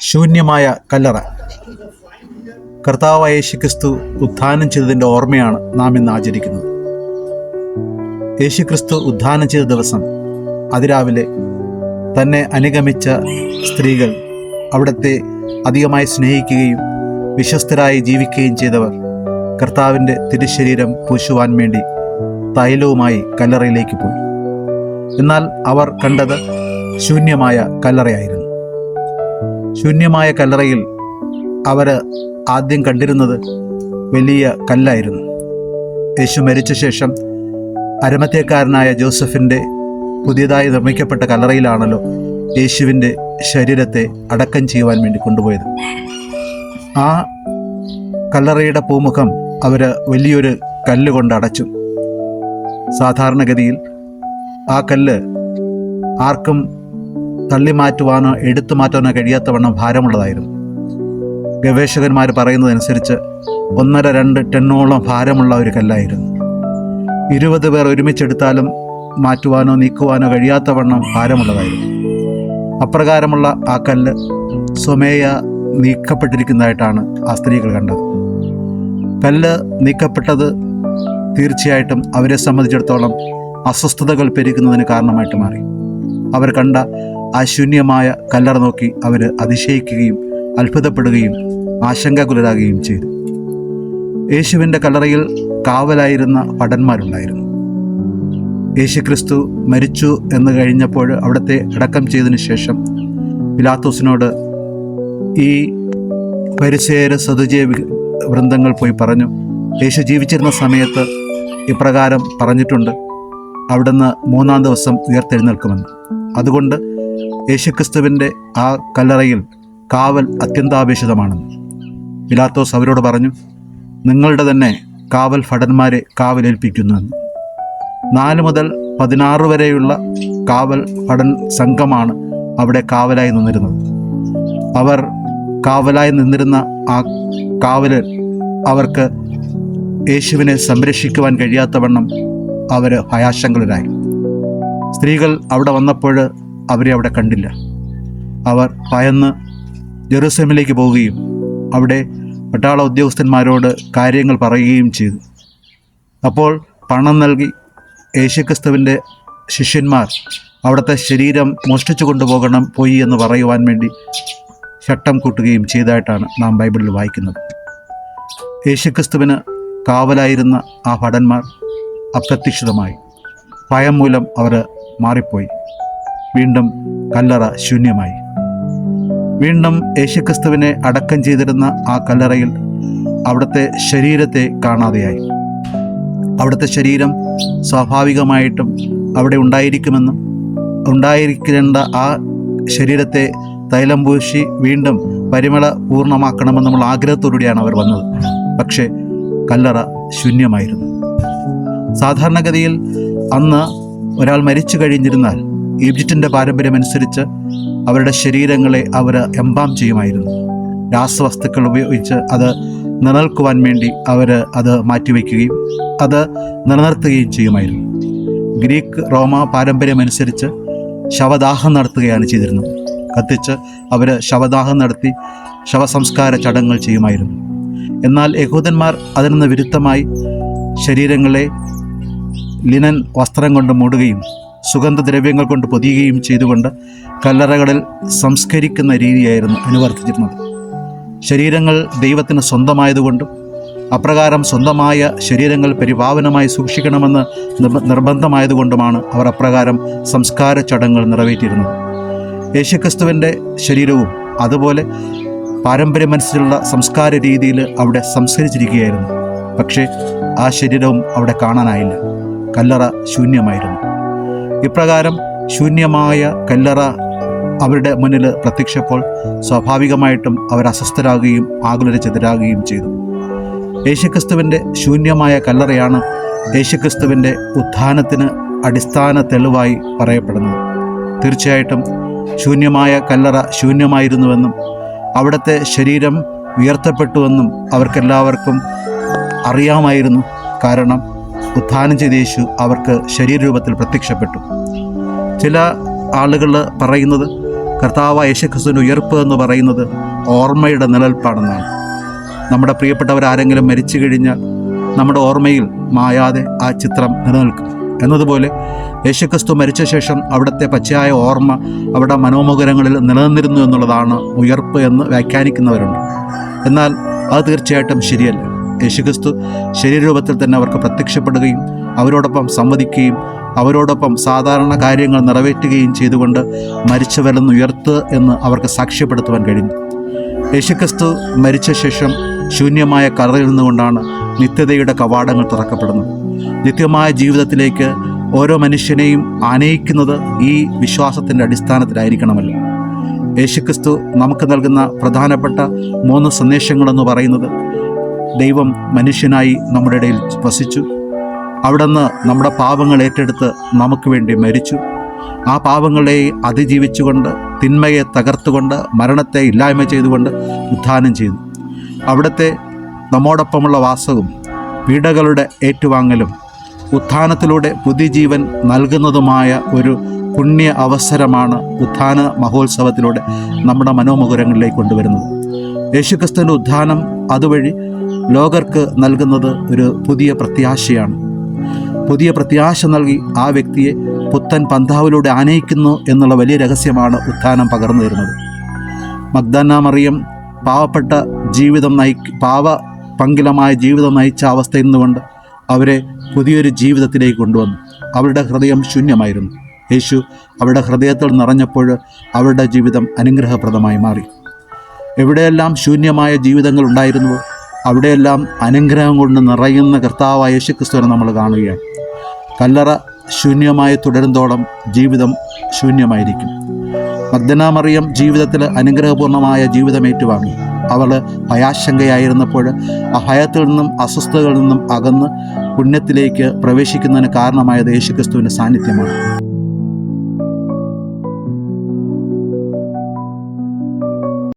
ശൂന്യമായ കല്ലറ. കർത്താവായ യേശുക്രിസ്തു ഉത്ഥാനം ചെയ്തതിന്റെ ഓർമ്മയാണ് നാം ഇന്ന് ആചരിക്കുന്നത്. യേശുക്രിസ്തു ഉദ്ധാനം ചെയ്ത ദിവസം അതിരാവിലെ തന്നെ അനുഗമിച്ച സ്ത്രീകൾ അവിടത്തെ അധികമായി സ്നേഹിക്കുകയും വിശ്വസ്തരായി ജീവിക്കുകയും ചെയ്തവർ കർത്താവിന്റെ തിരുശരീരം പൂശുവാൻ വേണ്ടി തൈലവുമായി കല്ലറയിലേക്ക് പോയി. എന്നാൽ അവർ കണ്ടത് ശൂന്യമായ കല്ലറയായിരുന്നു. ശൂന്യമായ കല്ലറയിൽ അവർ ആദ്യം കണ്ടിരുന്നത് വലിയ കല്ലായിരുന്നു. യേശു മരിച്ച ശേഷം അരമത്തേക്കാരനായ ജോസഫിന്റെ പുതിയതായി നിർമ്മിക്കപ്പെട്ട കല്ലറയിലാണല്ലോ യേശുവിന്റെ ശരീരത്തെ അടക്കം ചെയ്യുവാൻ വേണ്ടി കൊണ്ടുപോയത്. ആ കല്ലറയുടെ പൂമുഖം അവർ വലിയൊരു കല്ല് കൊണ്ട് അടച്ചു. സാധാരണഗതിയിൽ ആ കല്ല് ആർക്കും തള്ളി മാറ്റുവാനോ എടുത്തു മാറ്റാനോ കഴിയാത്തവണ്ണം ഭാരമുള്ളതായിരുന്നു. ഗവേഷകന്മാർ പറയുന്നതനുസരിച്ച് ഒന്നര രണ്ട് ടണ്ണോളം ഭാരമുള്ള ഒരു കല്ലായിരുന്നു. ഇരുപത് പേർ ഒരുമിച്ചെടുത്താലും മാറ്റുവാനോ നീക്കുവാനോ കഴിയാത്തവണ്ണം ഭാരമുള്ളതായിരുന്നു. അപ്രകാരമുള്ള ആ കല്ല് സ്വമേയ നീക്കപ്പെട്ടിരിക്കുന്നതായിട്ടാണ് ആ സ്ത്രീകൾ കണ്ടത്. കല്ല് നീക്കപ്പെട്ടത് തീർച്ചയായിട്ടും അവരെ സംബന്ധിച്ചിടത്തോളം അസ്വസ്ഥതകൾ പെരുകുന്നതിന് കാരണമായിട്ട് മാറി. അവർ കണ്ട ആ ശൂന്യമായ കല്ലറ നോക്കി അവർ അതിശയിക്കുകയും അത്ഭുതപ്പെടുകയും ആശങ്കാകുലരാകുകയും ചെയ്തു. യേശുവിന്റെ കല്ലറയിൽ കാവലായിരുന്ന ഭടന്മാരുണ്ടായിരുന്നു യേശുക്രിസ്തു മരിച്ചു എന്ന് കഴിഞ്ഞപ്പോൾ അവിടുത്തെ അടക്കം ചെയ്തതിനു ശേഷം പിലാത്തോസിനോട് ഈ പരിസേര സതുജയ വൃന്ദങ്ങൾ പോയി പറഞ്ഞു യേശു ജീവിച്ചിരുന്ന സമയത്ത് ഇപ്രകാരം പറഞ്ഞിട്ടുണ്ട് അവിടുന്ന് മൂന്നാം ദിവസം ഉയർത്തെഴുന്നേൽക്കുമെന്ന്. അതുകൊണ്ട് യേശുക്രിസ്തുവിന്റെ ആ കല്ലറയിൽ കാവൽ അത്യന്താപേക്ഷിതമാണെന്ന് പിലാത്തോസ് അവരോട് പറഞ്ഞു നിങ്ങളുടെ തന്നെ കാവൽ ഭടന്മാരെ കാവലേൽപ്പിക്കുന്നുവെന്ന് നാല് മുതൽ പതിനാറ് വരെയുള്ള കാവൽ ഭടൻ സംഘമാണ് അവിടെ കാവലായി നിന്നിരുന്നത്. അവർ കാവലായി നിന്നിരുന്ന ആ കാവലിൽ അവർക്ക് യേശുവിനെ സംരക്ഷിക്കുവാൻ കഴിയാത്തവണ്ണം അവർ ഭയാശങ്കരായി. സ്ത്രീകൾ അവിടെ വന്നപ്പോൾ അവരെ അവിടെ കണ്ടില്ല. അവർ ഭയന്ന് ജെറുസലേമിലേക്ക് പോവുകയും അവിടെ പട്ടാള ഉദ്യോഗസ്ഥന്മാരോട് കാര്യങ്ങൾ പറയുകയും ചെയ്തു. അപ്പോൾ പണം നൽകി യേശുക്രിസ്തുവിന്റെ ശിഷ്യന്മാർ അവിടുത്തെ ശരീരം മോഷ്ടിച്ചു കൊണ്ടുപോകണം പോയി എന്ന് പറയുവാൻ വേണ്ടി ചട്ടം കൂട്ടുകയും ചെയ്തതായിട്ടാണ് നാം ബൈബിളിൽ വായിക്കുന്നത്. യേശുക്രിസ്തുവിന് കാവലായിരുന്ന ആ ഭടന്മാർ അപ്രത്യക്ഷിതമായി ഭയം മൂലം അവർ മാറിപ്പോയി. വീണ്ടും കല്ലറ ശൂന്യമായി. വീണ്ടും യേശുക്രിസ്തുവിനെ അടക്കം ചെയ്തിരുന്ന ആ കല്ലറയിൽ അവിടുത്തെ ശരീരത്തെ കാണാതെയായി. അവിടുത്തെ ശരീരം സ്വാഭാവികമായിട്ടും അവിടെ ഉണ്ടായിരിക്കുമെന്നും ഉണ്ടായിരിക്കേണ്ട ആ ശരീരത്തെ തൈലം പൂശി വീണ്ടും പരിമള പൂർണമാക്കണമെന്ന് നമ്മൾ ആഗ്രഹത്തോടുകൂടിയാണ് അവർ വന്നത്. പക്ഷേ കല്ലറ ശൂന്യമായിരുന്നു. സാധാരണഗതിയിൽ അന്ന് ഒരാൾ മരിച്ചു കഴിഞ്ഞിരുന്നാൽ ഈജിപ്തിന്റെ പാരമ്പര്യമനുസരിച്ച് അവരുടെ ശരീരങ്ങളെ അവർ എംബാം ചെയ്യുമായിരുന്നു. രാസവസ്തുക്കൾ ഉപയോഗിച്ച് അത് നിലനിൽക്കുവാൻ വേണ്ടി അവർ അത് മാറ്റിവെക്കുകയും അത് നിലനിർത്തുകയും ചെയ്യുമായിരുന്നു. ഗ്രീക്ക് റോമ പാരമ്പര്യമനുസരിച്ച് ശവദാഹം നടത്തുകയാണ് ചെയ്തിരുന്നത്. കത്തിച്ച് അവർ ശവദാഹം നടത്തി ശവസംസ്കാര ചടങ്ങുകൾ ചെയ്യുമായിരുന്നു. എന്നാൽ യഹൂദന്മാർ അതിൽ നിന്ന് വിരുദ്ധമായി ശരീരങ്ങളെ ലിനൻ വസ്ത്രം കൊണ്ട് മൂടുകയും സുഗന്ധദ്രവ്യങ്ങൾ കൊണ്ട് പൊതിയുകയും ചെയ്തുകൊണ്ട് കല്ലറകളിൽ സംസ്കരിക്കുന്ന രീതിയായിരുന്നു അനുവർത്തിച്ചിരുന്നത്. ശരീരങ്ങൾ ദൈവത്തിന് സ്വന്തമായതുകൊണ്ടും അപ്രകാരം സ്വന്തമായ ശരീരങ്ങൾ പരിപാവനമായി സൂക്ഷിക്കണമെന്ന് നിർബ- നിർബന്ധമായതുകൊണ്ടുമാണ് അവർ അപ്രകാരം സംസ്കാര ചടങ്ങുകൾ നിറവേറ്റിയിരുന്നത്. യേശുക്രിസ്തുവിന്റെ ശരീരവും അതുപോലെ പാരമ്പര്യമനുസരിച്ചുള്ള സംസ്കാര രീതിയിൽ അവിടെ സംസ്കരിച്ചിരിക്കുകയായിരുന്നു. പക്ഷേ ആ ശരീരവും അവിടെ കാണാനായില്ല. കല്ലറ ശൂന്യമായിരുന്നു. ഇപ്രകാരം ശൂന്യമായ കല്ലറ അവരുടെ മുന്നിൽ പ്രത്യക്ഷപ്പോൾ സ്വാഭാവികമായിട്ടും അവർ അസ്വസ്ഥരാകുകയും ആകുലരച്ചെതിരാകുകയും ചെയ്തു. യേശുക്രിസ്തുവിന്റെ ശൂന്യമായ കല്ലറയാണ് യേശുക്രിസ്തുവിന്റെ ഉത്ഥാനത്തിന് അടിസ്ഥാന തെളിവായി പറയപ്പെടുന്നത്. തീർച്ചയായിട്ടും ശൂന്യമായ കല്ലറ ശൂന്യമായിരുന്നുവെന്നും അവിടുത്തെ ശരീരം ഉയർത്തപ്പെട്ടുവെന്നും അവർക്കെല്ലാവർക്കും അറിയാമായിരുന്നു. കാരണം ഉത്ഥാനം ചെയ്ത യേശു അവർക്ക് ശരീരരൂപത്തിൽ പ്രത്യക്ഷപ്പെട്ടു. ചില ആളുകൾ പറയുന്നത് കർത്താവ് യേശുക്രിസ്തുവിന്റെ ഉയർപ്പ് എന്ന് പറയുന്നത് ഓർമ്മയുടെ നിലനിൽപ്പാണെന്നാണ് നമ്മുടെ പ്രിയപ്പെട്ടവർ ആരെങ്കിലും മരിച്ചു കഴിഞ്ഞാൽ നമ്മുടെ ഓർമ്മയിൽ മായാതെ ആ ചിത്രം നിലനിൽക്കും. എന്നതുപോലെ യേശുക്രിസ്തു മരിച്ച ശേഷം അവിടുത്തെ പച്ചയായ ഓർമ്മ അവിടെ മനോമുഖരങ്ങളിൽ നിലനിന്നിരുന്നു എന്നുള്ളതാണ് ഉയർപ്പ് എന്ന് വ്യാഖ്യാനിക്കുന്നവരുണ്ട്. എന്നാൽ അത് തീർച്ചയായിട്ടും ശരിയല്ല. യേശുക്രിസ്തു ശരീരരൂപത്തിൽ തന്നെ അവർക്ക് പ്രത്യക്ഷപ്പെടുകയും അവരോടൊപ്പം സംവദിക്കുകയും അവരോടൊപ്പം സാധാരണ കാര്യങ്ങൾ നിറവേറ്റുകയും ചെയ്തുകൊണ്ട് മരിച്ചവരിൽ ഉയർത്ത് എന്ന് അവർക്ക് സാക്ഷ്യപ്പെടുത്തുവാൻ കഴിഞ്ഞു. യേശുക്രിസ്തു മരിച്ച ശേഷം ശൂന്യമായ കറയിൽ നിന്നുകൊണ്ടാണ് നിത്യതയുടെ കവാടങ്ങൾ തുറക്കപ്പെടുന്നത്. നിത്യമായ ജീവിതത്തിലേക്ക് ഓരോ മനുഷ്യനെയും ആനയിക്കുന്നത് ഈ വിശ്വാസത്തിന്റെ അടിസ്ഥാനത്തിലായിരിക്കണമല്ലോ. യേശുക്രിസ്തു നമുക്ക് നൽകുന്ന പ്രധാനപ്പെട്ട മൂന്ന് സന്ദേശങ്ങളെന്ന് പറയുന്നത് ദൈവം മനുഷ്യനായി നമ്മുടെ ഇടയിൽ വസിച്ചു. അവിടുന്ന് നമ്മുടെ പാപങ്ങൾ ഏറ്റെടുത്ത് നമുക്ക് വേണ്ടി മരിച്ചു. ആ പാപങ്ങളെ അതിജീവിച്ചുകൊണ്ട് തിന്മയെ തകർത്തുകൊണ്ട് മരണത്തെ ഇല്ലായ്മ ചെയ്തുകൊണ്ട് ഉദ്ധാനം ചെയ്തു. അവിടുത്തെ നമ്മോടൊപ്പമുള്ള വാസവും പീഡകളുടെ ഏറ്റുവാങ്ങലും ഉത്ഥാനത്തിലൂടെ പുതിയ ജീവൻ നൽകുന്നതുമായ ഒരു പുണ്യ അവസരമാണ് ഉത്ഥാന മഹോത്സവത്തിലൂടെ നമ്മുടെ മനോമുകുരങ്ങളിലേക്ക് കൊണ്ടുവരുന്നത്. യേശുക്രിസ്തുവിന്റെ ഉത്ഥാനം അതുവഴി ലോകർക്ക് നൽകുന്നത് ഒരു പുതിയ പ്രത്യാശയാണ്. പുതിയ പ്രത്യാശ നൽകി ആ വ്യക്തിയെ പുത്തൻ പന്താവിലൂടെ ആനയിക്കുന്നു എന്നുള്ള വലിയ രഹസ്യമാണ് ഉത്ഥാനം പകർന്നു തരുന്നത്. മഗ്ദാന മറിയം പാവപ്പെട്ട ജീവിതം നയി പാവ പങ്കിലമായ ജീവിതം നയിച്ച അവസ്ഥയിൽ നിന്നുകൊണ്ട് അവരെ പുതിയൊരു ജീവിതത്തിലേക്ക് കൊണ്ടുവന്നു. അവരുടെ ഹൃദയം ശൂന്യമായിരുന്നു. യേശു അവരുടെ ഹൃദയത്തിൽ നിറഞ്ഞപ്പോൾ അവരുടെ ജീവിതം അനുഗ്രഹപ്രദമായി മാറി. എവിടെയെല്ലാം ശൂന്യമായ ജീവിതങ്ങൾ ഉണ്ടായിരുന്നുവോ അവിടെയെല്ലാം അനുഗ്രഹം കൊണ്ട് നിറയുന്ന കർത്താവായ യേശുക്രിസ്തുവിനെ നമ്മൾ കാണുകയാണ്. കല്ലറ ശൂന്യമായി തുടരുന്നതോളം ജീവിതം ശൂന്യമായിരിക്കും. മഗ്ദനാമറിയം ജീവിതത്തിൽ അനുഗ്രഹപൂർണമായ ജീവിതം ഏറ്റുവാങ്ങി. അവൾ ഭയാശങ്കയായിരുന്നപ്പോൾ ആ ഭയത്തിൽ നിന്നും അസ്വസ്ഥതകളിൽ നിന്നും അകന്ന് പുണ്യത്തിലേക്ക് പ്രവേശിക്കുന്നതിന് കാരണമായത് യേശുക്രിസ്തുവിന്റെ സാന്നിധ്യമാണ്.